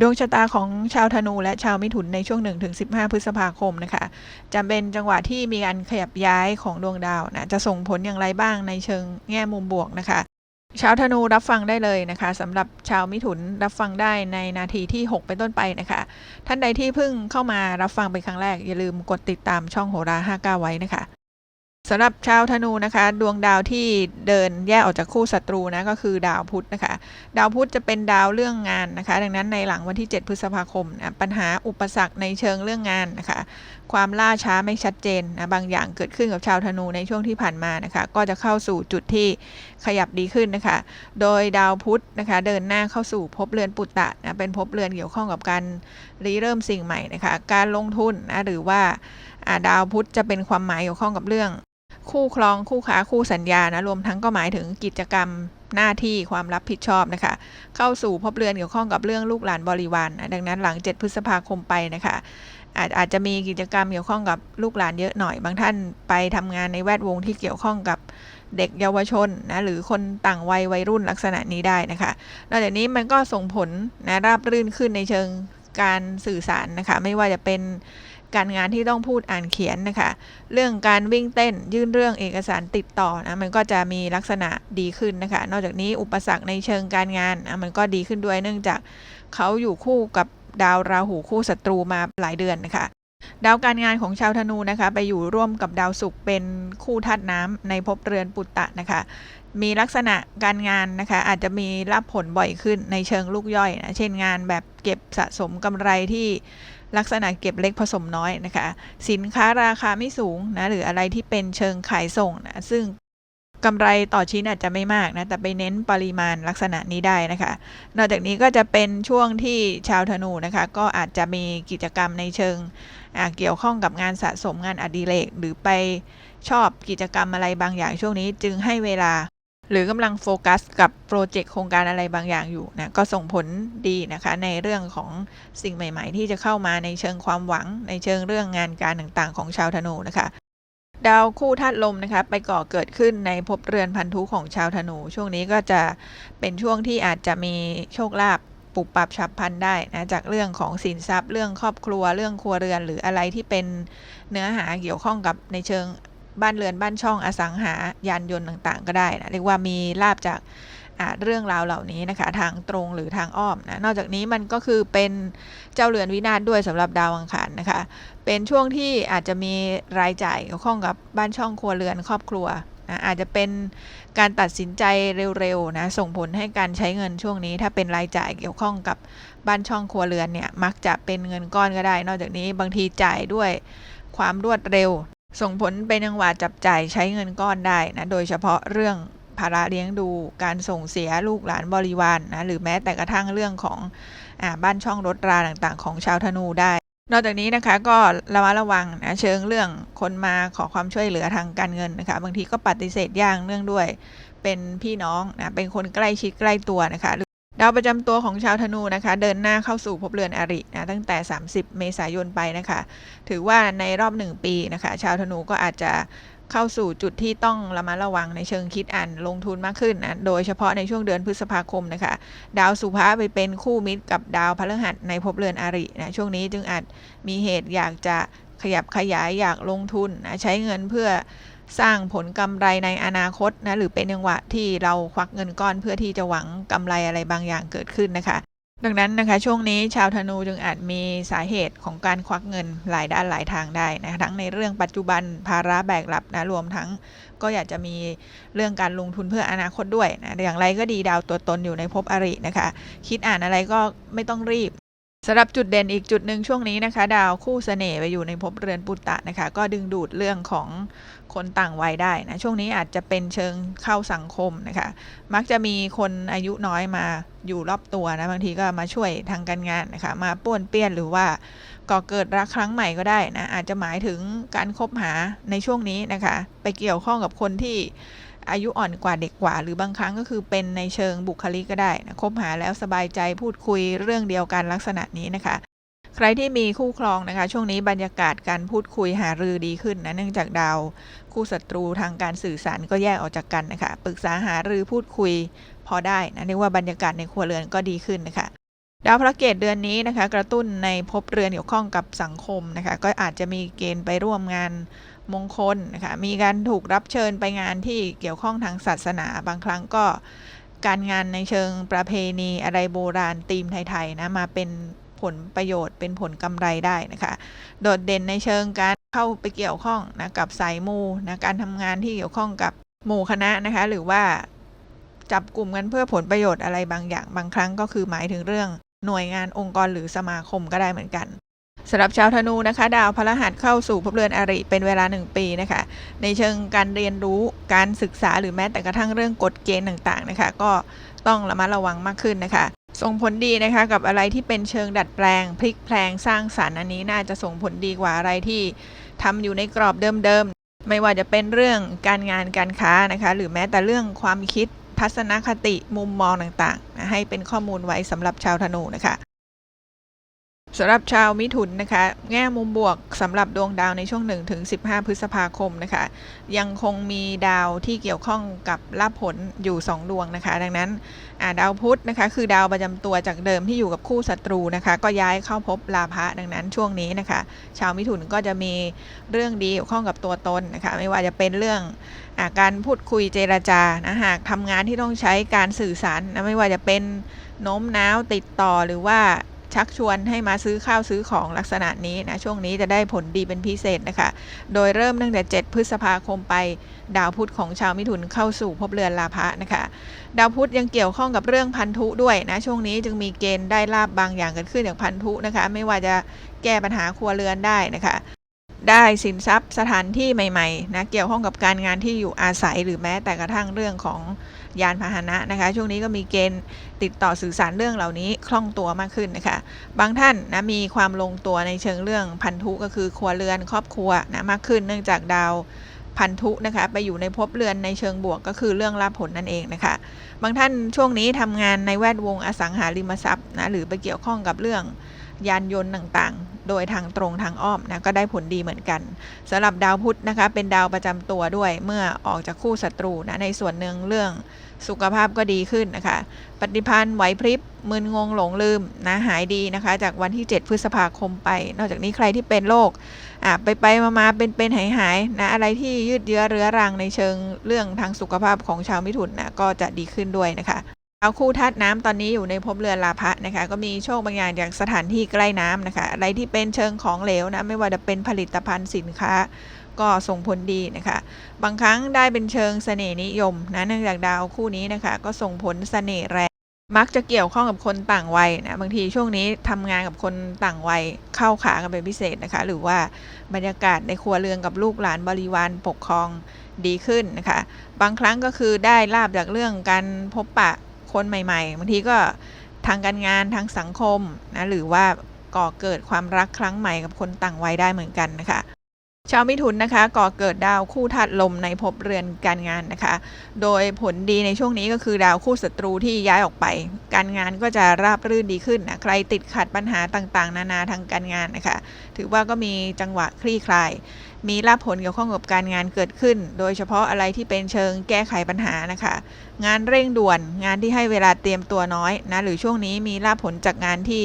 ดวงชะตาของชาวธนูและชาวมิถุนในช่วง 1-15 พฤษภาคมนะคะจะเป็นจังหวะที่มีการขยับย้ายของดวงดาวนะจะส่งผลอย่างไรบ้างในเชิงแง่มุมบวกนะคะชาวธนูรับฟังได้เลยนะคะสำหรับชาวมิถุนรับฟังได้ในนาทีที่ 6 เป็นต้นไปนะคะ ท่านใดที่เพิ่งเข้ามารับฟังเป็นครั้งแรก อย่าลืมกดติดตามช่องโหรา 59 ไว้นะคะ สำหรับชาวธนูนะคะ ดวงดาวที่เดินแยกออกจากคู่ศัตรูนะก็คือดาวพุธนะคะ ดาวพุธจะเป็นดาวเรื่องงานนะคะ ดังนั้นในหลังวันที่ 7 พฤษภาคมนะปัญหาอุปสรรคในเชิงเรื่องงานนะคะ ความล่าช้าไม่ชัดเจนนะบางอย่างเกิดขึ้นกับชาวธนูในช่วงที่ผ่านมานะคะ ก็จะเข้าสู่จุดที่ขยับดีขึ้นนะคะ โดยดาวพุธนะคะ เดินหน้าเข้าสู่ภพเรือนปุตตะนะเป็นภพเรือนเกี่ยวข้องกับการริเริ่มสิ่งใหม่นะคะ การลงทุนนะหรือว่าอ่าดาวพุธจะเป็นความหมายเกี่ยวข้องกับเรื่อง คู่ครองคู่ค้าคู่สัญญานะรวมทั้งก็หมายถึงกิจกรรมหน้าที่ความรับผิดชอบนะคะ เข้าสู่ภพเรือนเกี่ยวข้องกับเรื่องลูกหลานบริวารดังนั้นหลัง 7 พฤษภาคมไปนะคะอาจอาจจะมีกิจกรรมเกี่ยวข้องกับลูกหลานเยอะหน่อย บางท่านไปทำงานในแวดวงที่เกี่ยวข้องกับเด็กเยาวชนนะหรือคนต่างวัยวัยรุ่นลักษณะนี้ได้นะคะนอกจากนี้มันก็ส่งผลนะราบรื่นขึ้นในเชิงการสื่อสารนะคะ ไม่ว่าจะเป็น การงานที่ต้องพูดอ่านเขียนนะคะ เรื่องการวิ่งเต้นยื่นเรื่องเอกสารติดต่อนะมันก็จะมีลักษณะดีขึ้นนะคะ นอกจากนี้อุปสรรคในเชิงการงานนะมันก็ดีขึ้นด้วยเนื่องจากเขาอยู่คู่กับดาวราหูคู่ศัตรูมาหลายเดือนนะคะดาวการงานของชาวธนูนะคะ ไปอยู่ร่วมกับดาวศุกร์เป็นคู่ธาตุน้ำในภพเรือนปุตตะนะคะ มีลักษณะการงานนะคะ อาจจะมีรับผลบ่อยขึ้นในเชิงลูกย่อยนะเช่นงานแบบเก็บสะสมกำไรที่ ลักษณะเก็บเล็กผสมน้อยนะคะ สินค้าราคาไม่สูงนะหรืออะไรที่เป็นเชิงขายส่งนะซึ่งกำไรต่อชิ้นอาจจะไม่มากนะ แต่ไปเน้นปริมาณลักษณะนี้ได้นะคะ นอกจากนี้ก็จะเป็นช่วงที่ชาวธนูนะคะ ก็อาจจะมีกิจกรรมในเชิงเกี่ยวข้องกับงานสะสมงานอดิเรกหรือไปชอบกิจกรรมอะไรบางอย่างช่วงนี้ จึงให้เวลา หรือกำลังโฟกัสกับโปรเจกต์โครงการอะไรบางอย่างอยู่นะก็ส่งผลดีนะคะในเรื่องของสิ่งใหม่ ๆ ที่จะเข้ามาในเชิงความหวัง ในเชิงเรื่องงานการต่างๆ ของชาวธนูนะคะดาวคู่ธาตุลมนะคะไปก่อเกิดขึ้นในภพเรือนพันธุของชาวธนู ช่วงนี้ก็จะเป็นช่วงที่อาจจะมีโชคลาภปุบปับฉับพันได้นะจากเรื่องของสินทรัพย์ เรื่องครอบครัวเรื่องครัวเรือน หรืออะไรที่เป็นเนื้อหาเกี่ยวข้องกับในเชิง บ้านเรือนบ้านช่องอสังหายานยนต์ต่างๆ ก็ได้นะเรียกว่ามีลาบจากเรื่องราวเหล่านี้นะคะทางตรงหรือทางอ้อมนะนอกจากนี้มันก็คือเป็นเจ้าเรือนวินาศด้วยสำหรับดาวอังคารนะคะ เป็นช่วงที่อาจจะมีรายจ่ายเกี่ยวข้องกับบ้านช่องครัวเรือนครอบครัวนะอาจจะเป็นการตัดสินใจเร็วๆนะส่งผลให้การใช้เงินช่วงนี้ ถ้าเป็นรายจ่ายเกี่ยวข้องกับบ้านช่องครัวเรือนเนี่ยมักจะเป็นเงินก้อนก็ได้ นอกจากนี้บางทีจ่ายด้วยความรวดเร็ว ส่งผลเป็นจังหวะจับจ่ายใช้เงินก้อนได้นะโดยเฉพาะเรื่องภาระเลี้ยงดูการส่งเสียลูกหลานบริวารนนะหรือแม้แต่กระทั่งเรื่องของอบ้านช่องรถราต่างๆ ของชาวธนูได้ นอกจากนี้นะคะก็ระมัดระวังนะเชิงเรื่องคนมาขอความช่วยเหลือทางการเงินนะคะบางทีก็ปฏิเสธยากเนื่องด้วยเป็นพี่น้องนะเป็นคนใกล้ชิดใกล้ตัวนะคะ ดาวประจำตัวของชาวธนูนะคะ เดินหน้าเข้าสู่ภพเรือนอรินะตั้งแต่ 30 เมษายนไปนะคะ ถือว่าในรอบ 1 ปีนะคะ ชาวธนูก็อาจจะเข้าสู่จุดที่ต้องระมัดระวังในเชิงคิดอ่านลงทุนมากขึ้นนะ โดยเฉพาะในช่วงเดือนพฤษภาคมนะคะ ดาวสุภาไปเป็นคู่มิตรกับดาวพฤหัสในภพเรือนอรินะ ช่วงนี้จึงอาจมีเหตุอยากจะขยับขยายอยากลงทุนนะใช้เงินเพื่อ สร้างผลกำไรในอนาคตนะหรือเป็นจังหวะที่เราควักเงินก้อนเพื่อที่จะหวังกำไรอะไรบางอย่างเกิดขึ้นนะคะ ดังนั้นนะคะช่วงนี้ชาวธนูจึงอาจมีสาเหตุของการควักเงินหลายด้านหลายทางได้นะทั้งในเรื่องปัจจุบันภาระแบกรับนะรวมทั้งก็อยากจะมีเรื่องการลงทุนเพื่ออนาคตด้วยนะอย่างไรก็ดีดาวตัวตนอยู่ในภพอรินะคะ คิดอ่านอะไรก็ไม่ต้องรีบ สำหรับจุดเด่นอีกจุดหนึ่งช่วงนี้นะคะ ดาวคู่เสน่ห์ไปอยู่ในภพเรือนปุตตะนะคะ ก็ดึงดูดเรื่องของคนต่างวัยได้นะช่วงนี้อาจจะเป็นเชิงเข้าสังคมนะคะ มักจะมีคนอายุน้อยมาอยู่รอบตัวนะบางทีก็มาช่วยทางการงานนะคะ มาป้วนเปี้ยนหรือว่าก่อเกิดรักครั้งใหม่ก็ได้นะอาจจะหมายถึงการคบหาในช่วงนี้นะคะ ไปเกี่ยวข้องกับคนที่ อายุอ่อนกว่าเด็กกว่า หรือบางครั้งก็คือเป็นในเชิงบุคลิกก็ได้นะคบหาแล้วสบายใจพูดคุยเรื่องเดียวกันลักษณะนี้นะคะ ใครที่มีคู่ครองนะคะ ช่วงนี้บรรยากาศการพูดคุยหารือดีขึ้นนะเนื่องจากดาว คู่ศัตรูทางการสื่อสารก็แยกออกจากกันนะคะปรึกษาหารือพูดคุยพอได้นะเรียกว่าบรรยากาศในครัวเรือนก็ดีขึ้นนะคะดาวพระเกตเดือนนี้นะคะ กระตุ้นในภพเรือนเกี่ยวข้องกับสังคมนะคะ ก็อาจจะมีเกณฑ์ไปร่วมงาน มงคลนะคะมีการถูกรับเชิญไปงานที่เกี่ยวข้องทางศาสนาบางครั้งก็การงานในเชิงประเพณีอะไรโบราณธีมไทยๆนะมาเป็นผลประโยชน์เป็นผลกำไรได้นะคะ โดดเด่นในเชิงการเข้าไปเกี่ยวข้องนะกับสายมูนะการทำงานที่เกี่ยวข้องกับหมู่คณะนะคะ หรือว่าจับกลุ่มกันเพื่อผลประโยชน์อะไรบางอย่างบางครั้งก็คือหมายถึงเรื่องหน่วยงานองค์กรหรือสมาคมก็ได้เหมือนกัน สำหรับชาวธนูนะคะ ดาวพระหัสเข้าสู่ภพเรือนอริเป็นเวลา 1 ปีนะคะ ในเชิงการเรียนรู้การศึกษาหรือแม้แต่กระทั่งเรื่องกฎเกณฑ์ต่างๆนะคะ ก็ต้องระมัดระวังมากขึ้นนะคะ ส่งผลดีนะคะกับอะไรที่เป็นเชิงดัดแปลง พลิกแพลงสร้างสารรค์อันนี้น่าจะส่งผลดีกว่าอะไรที่ทำอยู่ในกรอบเดิมๆไม่ว่าจะเป็นเรื่องการงานการค้านะคะ หรือแม้แต่เรื่องความคิดทัศนคติมุมมองต่างๆ ให้เป็นข้อมูลไว้สำหรับชาวธนูนะคะ สำหรับชาวมิถุนนะคะ แง่มุมบวกสำหรับดวงดาวในช่วง1ถึง15 พฤษภาคมนะคะ ยังคงมีดาวที่เกี่ยวข้องกับลาภผลอยู่ 2 ดวงนะคะ ดังนั้นดาวพุธนะคะ คือดาวประจำตัวจากเดิมที่อยู่กับคู่ศัตรูนะคะ ก็ย้ายเข้าพบลาภะดังนั้นช่วงนี้นะคะ ชาวมิถุนก็จะมีเรื่องดีเกี่ยวข้องกับตัวตนนะคะ ไม่ว่าจะเป็นเรื่องอการพูดคุยเจรจานะหากทำงานที่ต้องใช้การสื่อสารนะไม่ว่าจะเป็นโน้มน้าวติดต่อหรือว่า ชักชวนให้มาซื้อข้าวซื้อของลักษณะนี้นะช่วงนี้จะได้ผลดีเป็นพิเศษนะคะ โดยเริ่มตั้งแต่ 7 พฤษภาคมไป ดาวพุธของชาวมิถุนเข้าสู่ภพเรือนลาภะนะคะ ดาวพุธยังเกี่ยวข้องกับเรื่องพันธุด้วยนะช่วงนี้จึงมีเกณฑ์ได้ลาบบางอย่างเกิดขึ้นจากพันธุนะคะ ไม่ว่าจะแก้ปัญหาครัวเรือนได้นะคะได้สินทรัพย์สถานที่ใหม่ๆนะเกี่ยวข้องกับการงานที่อยู่อาศัยหรือแม้แต่กระทั่งเรื่องของ ยานพาหนะนะคะ ช่วงนี้ก็มีเกณฑ์ติดต่อสื่อสารเรื่องเหล่านี้คล่องตัวมากขึ้นนะคะ บางท่านนะมีความลงตัวในเชิงเรื่องพันธุก็คือครัวเรือนครอบครัวนะมากขึ้นเนื่องจากดาวพันธุนะคะไปอยู่ในภพเรือนในเชิงบวกก็คือเรื่องลาภผลนั่นเองนะคะ บางท่านช่วงนี้ทำงานในแวดวงอสังหาริมทรัพย์นะหรือไปเกี่ยวข้องกับเรื่องยานยนต์ต่างๆ โดยทางตรงทางอ้อมนะก็ได้ผลดีเหมือนกันสำหรับดาวพุธนะคะเป็นดาวประจำตัวด้วยเมื่อออกจากคู่ศัตรูนะในส่วนหนึ่งเรื่องสุขภาพก็ดีขึ้นนะคะ ปฏิพันธ์ไหวพริบมึนงงหลงลืมนะหายดีนะคะ จากวันที่ 7 พฤษภาคมไป นอกจากนี้ใครที่เป็นโรคอะไปไปมามาเป็นเป็นหายหายนะอะไรที่ยืดเยื้อเรื้อรังในเชิงเรื่องทางสุขภาพของชาวมิถุนนะก็จะดีขึ้นด้วยนะคะ เอาคู่ธาตุน้ำตอนนี้อยู่ในภพเรือนลาภะนะคะ ก็มีโชคบางอย่างจากสถานที่ใกล้น้ำนะคะ อะไรที่เป็นเชิงของเหลวนะ ไม่ว่าจะเป็นผลิตภัณฑ์สินค้า ก็ส่งผลดีนะคะ บางครั้งได้เป็นเชิงเสน่ห์นิยมนะเนื่องจากดาวคู่นี้นะคะ ก็ส่งผลเสน่ห์แรงมักจะเกี่ยวข้องกับคนต่างวัยนะบางทีช่วงนี้ทำงานกับคนต่างวัยเข้าขากันเป็นพิเศษนะคะ หรือว่าบรรยากาศในครัวเรือนกับลูกหลานบริวารปกครองดีขึ้นนะคะ บางครั้งก็คือได้ลาบจากเรื่องการพบปะ คนใหม่ๆบางทีก็ทางการงานทางสังคมนะหรือว่าก่อเกิดความรักครั้งใหม่กับคนต่างวัยได้เหมือนกันนะคะ ชาวมิถุนนะคะก่อเกิดดาวคู่ธาตุลมในภพเรือนการงานนะคะ โดยผลดีในช่วงนี้ก็คือดาวคู่ศัตรูที่ย้ายออกไป การงานก็จะราบรื่นดีขึ้นนะใครติดขัดปัญหาต่างๆ นานาทางการงานนะคะ ถือว่าก็มีจังหวะคลี่คลาย มีรับผลเกี่ยวข้องกับการงานเกิดขึ้น โดยเฉพาะอะไรที่เป็นเชิงแก้ไขปัญหานะคะ งานเร่งด่วนงานที่ให้เวลาเตรียมตัวน้อยนะหรือช่วงนี้มีรับผลจากงานที่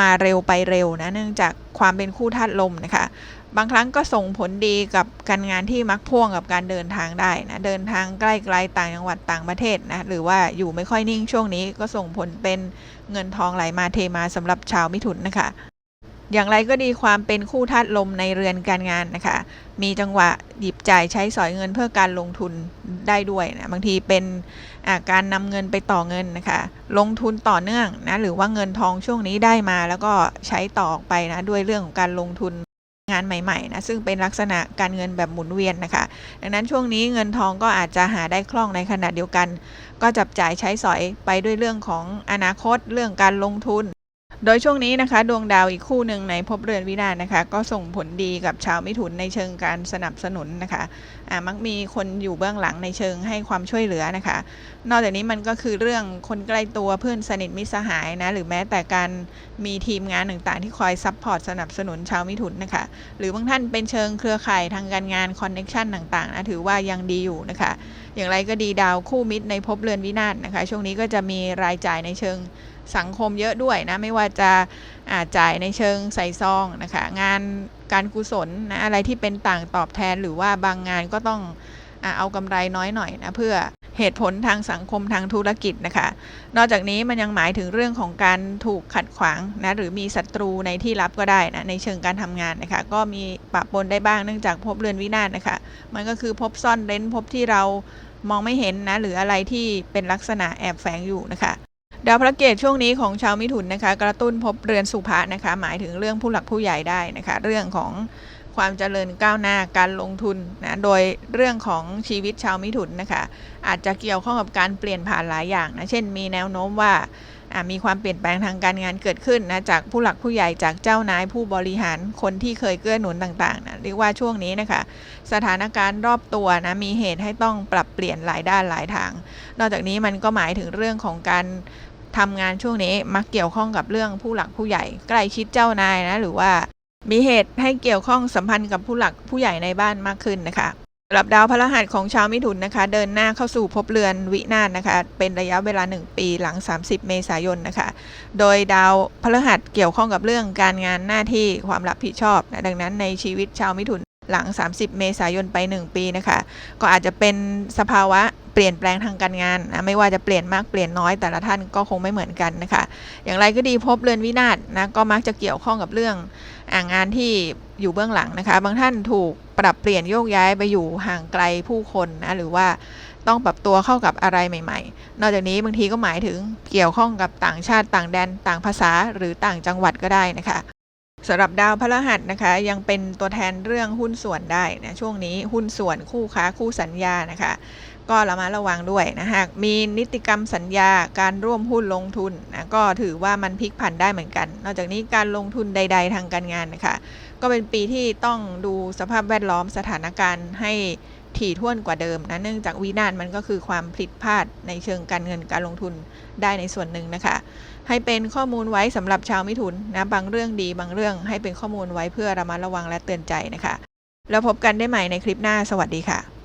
มาเร็วไปเร็วนะเนื่องจากความเป็นคู่ธาตุลมนะคะ บางครั้งก็ส่งผลดีกับการงานที่มักพ่วงกับการเดินทางได้นะเดินทางใกล้ๆต่างจังหวัดต่างประเทศนะหรือว่าอยู่ไม่ค่อยนิ่งช่วงนี้ก็ส่งผลเป็นเงินทองไหลมาเทมาสำหรับชาวมิถุนนะคะ อย่างไรก็ดีความเป็นคู่ธาตุลมในเรือนการงานนะคะ มีจังหวะหยิบจ่ายใช้สอยเงินเพื่อการลงทุนได้ด้วยนะบางทีเป็นการนำเงินไปต่อเงินนะคะ ลงทุนต่อเนื่องนะหรือว่าเงินทองช่วงนี้ได้มา แล้วก็ใช้ต่อออกไปนะด้วยเรื่องของการลงทุน งานใหม่ๆนะซึ่งเป็นลักษณะการเงินแบบหมุนเวียนนะคะ ดังนั้นช่วงนี้เงินทองก็อาจจะหาได้คล่องในขณะเดียวกัน ก็จับจ่ายใช้สอยไปด้วยเรื่องของอนาคตเรื่องการลงทุน โดยช่วงนี้นะคะ ดวงดาวอีกคู่หนึ่งในภพเรือนวินาศนะคะ ก็ส่งผลดีกับชาวมิถุนในเชิงการสนับสนุนนะคะะมักมีคนอยู่เบื้องหลังในเชิงให้ความช่วยเหลือนะคะ นอกจากนี้มันก็คือเรื่องคนใกล้ตัวเพื่อนสนิทมิตรสหายนะหรือแม้แต่การมีทีมงานต่างๆที่คอยซัพพอร์ตสนับสนุนชาวมิถุนนะคะ หรือบางท่านเป็นเชิงเครือข่ายทางการงานคอนเน็ชันต่างๆนะถือว่ายังดีอยู่นะคะ อย่างไรก็ดีดาวคู่มิตรในภพเรือนวินาศนะคะ ช่วงนี้ก็จะมีรายจ่ายในเชิง สังคมเยอะด้วยนะ ไม่ว่าจะอาจ่ายในเชิงใส่ซองนะคะงานการกุศลนะอะไรที่เป็นต่างตอบแทนหรือว่าบางงานก็ต้องอเอากำไรน้อยหน่อยนะเพื่อเหตุผลทางสังคมทางธุรกิจนะคะ นอกจากนี้มันยังหมายถึงเรื่องของการถูกขัดขวางนะหรือมีศัตรูในที่ลับก็ได้นะในเชิงการทำงานนะคะก็มีปะปนได้บ้างเนื่องจากพบเรือนวินาศนะคะ มันก็คือพบซ่อนเร้นพบที่เรามองไม่เห็นนะหรืออะไรที่เป็นลักษณะแอบแฝงอยู่นะคะ ดาวพระเกตช่วงนี้ของชาวมิถุนนะคะ กระตุ้นพบเรือนสุภะนะคะ หมายถึงเรื่องผู้หลักผู้ใหญ่ได้นะคะ เรื่องของความเจริญก้าวหน้าการลงทุนนะโดยเรื่องของชีวิตชาวมิถุนนะคะ อาจจะเกี่ยวข้องกับการเปลี่ยนผ่านหลายอย่างนะเช่น มีแนวโน้มว่ามีความเปลี่ยนแปลงทางการงานเกิดขึ้นนะจากผู้หลักผู้ใหญ่จากเจ้านายผู้บริหารคนที่เคยเกื้อหนุนต่างๆนะเรียกว่าช่วงนี้นะคะ สถานการณ์รอบตัวนะมีเหตุให้ต้องปรับเปลี่ยนหลายด้านหลายทาง นอกจากนี้มันก็หมายถึงเรื่องของการ ทำงานช่วงนี้มักเกี่ยวข้องกับเรื่องผู้หลักผู้ใหญ่ใกล้ชิดเจ้านายนะ หรือว่ามีเหตุให้เกี่ยวข้องสัมพันธ์กับผู้หลักผู้ใหญ่ในบ้านมากขึ้นนะคะสำหรับดาวพฤหัสของชาวมิถุนนะคะ เดินหน้าเข้าสู่ภพเรือนวินาศนะคะ เป็นระยะเวลา 1 ปีหลัง 30 เมษายนนะคะ โดยดาวพฤหัสเกี่ยวข้องกับเรื่องการงานหน้าที่ความรับผิดชอบนะดังนั้นในชีวิตชาวมิถุนหลัง 30 เมษายนไป 1 ปีนะคะ ก็อาจจะเป็นสภาวะ เปลี่ยนแปลงทางการงานนะไม่ว่าจะเปลี่ยนมากเปลี่ยนน้อย แต่ละท่านก็คงไม่เหมือนกันนะคะ อย่างไรก็ดีพบเรือนวินาศนะก็มักจะเกี่ยวข้องกับเรื่องอ่างานที่อยู่เบื้องหลังนะคะ บางท่านถูกปรับเปลี่ยนโยกย้ายไปอยู่ห่างไกลผู้คนนะหรือว่าต้องปรับตัวเข้ากับอะไรใหม่ ๆ นอกจากนี้บางทีก็หมายถึงเกี่ยวข้องกับต่างชาติต่างแดนต่างภาษาหรือต่างจังหวัดก็ได้นะคะสำหรับดาวพฤหัสนะคะ ยังเป็นตัวแทนเรื่องหุ้นส่วนได้นะช่วงนี้หุ้นส่วนคู่ค้าคู่สัญญานะคะ ก็ระมัดระวังด้วยนะหากมีนิติกรรมสัญญาการร่วมหุ้นลงทุนนะก็ถือว่ามันพลิกผันได้เหมือนกัน นอกจากนี้การลงทุนใด ๆ ทางการงานนะคะก็เป็นปีที่ต้องดูสภาพแวดล้อมสถานการณ์ให้ถี่ถ้วนกว่าเดิมนะเนื่องจากวินาศมันก็คือความผิดพลาดในเชิงการเงินการลงทุนได้ในส่วนหนึ่งนะคะ ให้เป็นข้อมูลไว้สำหรับชาวมิถุนนะบางเรื่องดีบางเรื่องให้เป็นข้อมูลไว้เพื่อระมัดระวังและเตือนใจนะคะ แล้วพบกันได้ใหม่ในคลิปหน้าสวัสดีค่ะ